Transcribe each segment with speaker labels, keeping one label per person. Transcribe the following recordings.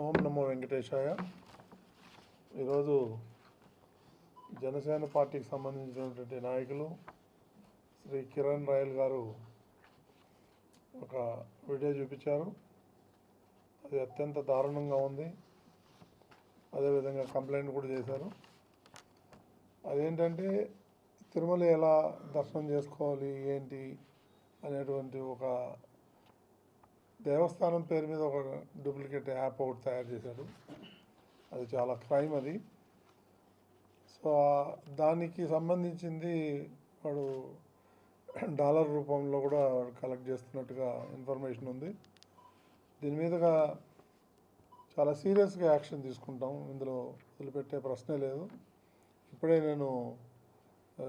Speaker 1: ఓం నమో వెంకటేశాయ. ఈరోజు జనసేన పార్టీకి సంబంధించినటువంటి నాయకులు శ్రీ కిరణ్ రాయల్ గారు ఒక వీడియో చూపించారు. అది అత్యంత దారుణంగా ఉంది. అదేవిధంగా కంప్లైంట్ కూడా చేశారు. అదేంటంటే తిరుమల ఎలా దర్శనం చేసుకోవాలి ఏంటి అనేటువంటి ఒక దేవస్థానం పేరు మీద ఒక డూప్లికేట్ యాప్ ఒకటి తయారు చేశాడు అది చాలా క్రైమ్ అది. సో దానికి సంబంధించింది వాడు డాలర్ రూపంలో కూడా కలెక్ట్ చేస్తున్నట్టుగా ఇన్ఫర్మేషన్ ఉంది. దీని మీదుగా చాలా సీరియస్గా యాక్షన్ తీసుకుంటాం. ఇందులో వదిలిపెట్టే ప్రశ్నే లేదు. ఇప్పుడే నేను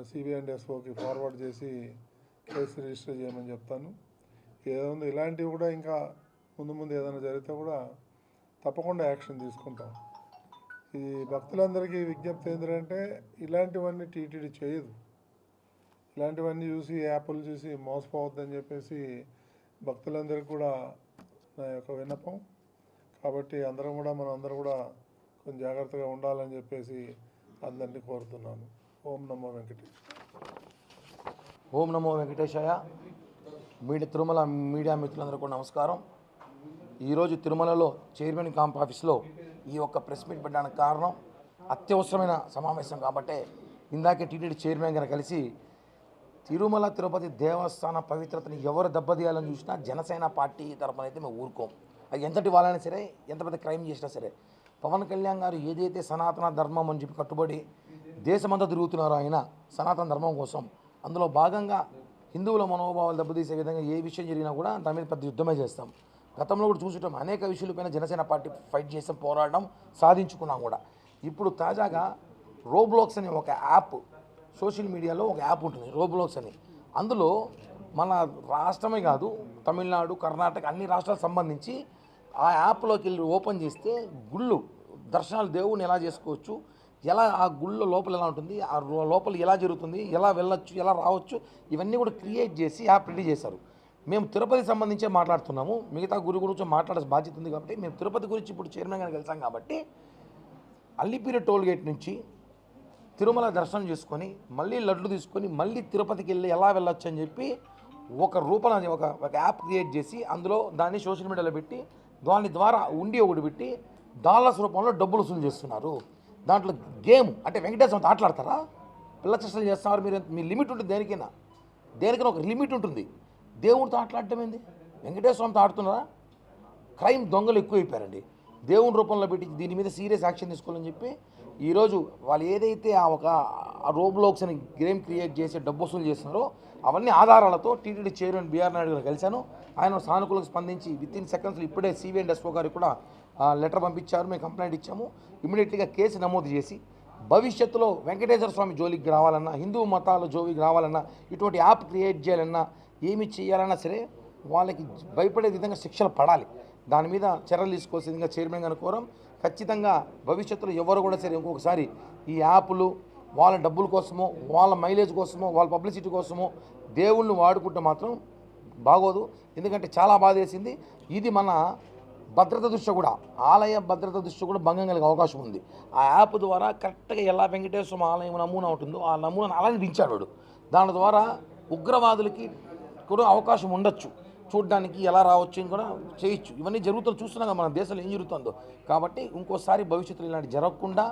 Speaker 1: సిబిఐ అండ్ ఎస్ఓకి ఫార్వర్డ్ చేసి కేసు రిజిస్టర్ చేయమని చెప్తాను. ఏదైనా ఇలాంటివి కూడా ఇంకా ముందు ముందు ఏదైనా జరిగితే కూడా తప్పకుండా యాక్షన్ తీసుకుంటాం. ఈ భక్తులందరికీ విజ్ఞప్తి ఏంటంటే ఇలాంటివన్నీ టీటీడీ చేయదు. ఇలాంటివన్నీ చూసి యాప్లు చూసి మోసపోవద్దని చెప్పేసి భక్తులందరికీ కూడా నా యొక్క విన్నపం. కాబట్టి అందరం కూడా మనం అందరం కూడా కొంచెం జాగ్రత్తగా ఉండాలని చెప్పేసి అందరినీ కోరుతున్నాను. ఓం నమో వెంకటేష్
Speaker 2: ఓం నమో వెంకటేశాయ మీడియా తిరుమల మీడియా మిత్రులందరూ కూడా నమస్కారం. ఈరోజు తిరుమలలో చైర్మన్ క్యాంప్ ఆఫీస్లో ఈ యొక్క ప్రెస్ మీట్ పెట్టడానికి కారణం అత్యవసరమైన సమావేశం కాబట్టి ఇందాకే టీటీడీ చైర్మన్ గారు కలిసి తిరుమల తిరుపతి దేవస్థాన పవిత్రతని ఎవరు దెబ్బతీయాలని చూసినా జనసేన పార్టీ తరపున అయితే మేము ఊరుకోం. అది ఎంతటి వాళ్ళైనా సరే ఎంత పెద్ద క్రైమ్ చేసినా సరే పవన్ కళ్యాణ్ గారు ఏదైతే సనాతన ధర్మం అని చెప్పి కట్టుబడి దేశమంతా తిరుగుతున్నారో ఆయన సనాతన ధర్మం కోసం అందులో భాగంగా హిందువుల మనోభావాలు దెబ్బతీసే విధంగా ఏ విషయం జరిగినా కూడా దాని మీద పెద్ద యుద్ధమే చేస్తాం. గతంలో కూడా చూసుంటాం అనేక విషయాలపైన జనసేన పార్టీ ఫైట్ చేసాం పోరాడడం సాధించుకున్నాం కూడా. ఇప్పుడు తాజాగా రోబ్లాక్స్ అనే ఒక యాప్ సోషల్ మీడియాలో ఒక యాప్ ఉంటుంది రోబ్లాక్స్ అని. అందులో మన రాష్ట్రమే కాదు తమిళనాడు కర్ణాటక అన్ని రాష్ట్రాలకు సంబంధించి ఆ యాప్లోకి వెళ్ళి ఓపెన్ చేస్తే గుళ్ళు దర్శనాలు దేవుని ఎలా చేసుకోవచ్చు ఎలా ఆ గుళ్ళు లోపల ఎలా ఉంటుంది ఆ రో- లోపల ఎలా జరుగుతుంది ఎలా వెళ్ళొచ్చు ఎలా రావచ్చు ఇవన్నీ కూడా క్రియేట్ చేసి యాప్ రెడీ చేశారు. మేము తిరుపతి సంబంధించే మాట్లాడుతున్నాము మిగతా గురి గురించి మాట్లాడే బాధ్యత ఉంది కాబట్టి మేము తిరుపతి గురించి ఇప్పుడు చైర్మన్ గారికి వెళ్తాం కాబట్టి అల్లిపిరి టోల్ గేట్ నుంచి తిరుమల దర్శనం చేసుకొని మళ్ళీ లడ్లు తీసుకొని మళ్ళీ తిరుపతికి వెళ్ళి ఎలా వెళ్ళొచ్చు అని చెప్పి ఒక రూపణ ఒక ఒక యాప్ క్రియేట్ చేసి అందులో దాన్ని సోషల్ మీడియాలో పెట్టి దాని ద్వారా ఉండి ఒకటి పెట్టి డాలర్స్ రూపంలో డబ్బులు వసూలు చేస్తున్నారు. దాంట్లో గేమ్ అంటే వెంకటేశ్వరంతో ఆటలాడతారా పిల్ల చేష్టలు చేస్తున్నారు మీరు మీ లిమిట్ ఉంటుంది దేనికైనా. దేనికైనా ఒక లిమిట్ ఉంటుంది. దేవుడితో ఆటలాడటం ఏంది? వెంకటేశ్వరంతో ఆడుతున్నారా? క్రైమ్ దొంగలు ఎక్కువైపోయారండి. దేవుని రూపంలో పెట్టి దీని మీద సీరియస్ యాక్షన్ తీసుకోవాలని చెప్పి ఈరోజు వాళ్ళు ఏదైతే ఆ ఒక రోబ్లోక్స్ అని గేమ్ క్రియేట్ చేసి డబ్బు వసూలు చేస్తున్నారో అవన్నీ ఆధారాలతో టీటీడీ చైర్మన్ బీఆర్ నాయుడు గారు కలిశాను. ఆయన సానుకూలంగా స్పందించి విత్ ఇన్ సెకండ్స్లో ఇప్పుడే సిబిఎన్ డెస్పో గారికి కూడా లెటర్ పంపించారు. మేము కంప్లైంట్ ఇచ్చాము. ఇమీడియట్లీగా కేసు నమోదు చేసి భవిష్యత్తులో వెంకటేశ్వర స్వామి జోలికి రావాలన్నా హిందూ మతాల జోలికి రావాలన్నా ఇటువంటి యాప్ క్రియేట్ చేయాలన్నా ఏమి చేయాలన్నా సరే వాళ్ళకి భయపడే విధంగా శిక్షలు పడాలి. దాని మీద చర్యలు తీసుకోవాల్సిందిగా చైర్మన్ గారిని కోరం. ఖచ్చితంగా భవిష్యత్తులో ఎవరు కూడా సరే ఇంకొకసారి ఈ యాప్లు వాళ్ళ డబ్బుల కోసమో వాళ్ళ మైలేజ్ కోసమో వాళ్ళ పబ్లిసిటీ కోసమో దేవుళ్ళని వాడుకుంటే మాత్రం బాగోదు. ఎందుకంటే చాలా బాధ వేసింది. ఇది మన భద్రత దృష్ట్యా కూడా ఆలయ భద్రత దృష్ట్యా కూడా భంగం కలిగే అవకాశం ఉంది. ఆ యాప్ ద్వారా కరెక్ట్గా ఎలా వెంకటేశ్వర ఆలయం నమూనా ఉంటుందో ఆ నమూనాను అలానే దించాడు వాడు. దాని ద్వారా ఉగ్రవాదులకి కూడా అవకాశం ఉండొచ్చు. చూడడానికి ఎలా రావచ్చు అని కూడా చేయొచ్చు. ఇవన్నీ జరుగుతుంది చూస్తున్నాం మన దేశంలో ఏం జరుగుతుందో. కాబట్టి ఇంకోసారి భవిష్యత్తులో ఇలాంటి జరగకుండా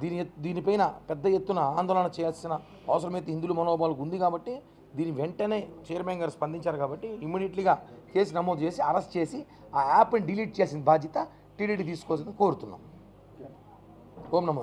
Speaker 2: దీని దీనిపైన పెద్ద ఎత్తున ఆందోళన చేయాల్సిన అవసరమైతే హిందువుల మనోభావాలకు ఉంది కాబట్టి దీని వెంటనే చైర్మన్ గారు స్పందించారు కాబట్టి ఇమ్మీడియట్లీగా కేసు నమోదు చేసి అరెస్ట్ చేసి ఆ యాప్ని డిలీట్ చేసిన బాధ్యత టీడీడీ తీసుకోవాల్సింది కోరుతున్నాం. ఓం నమో.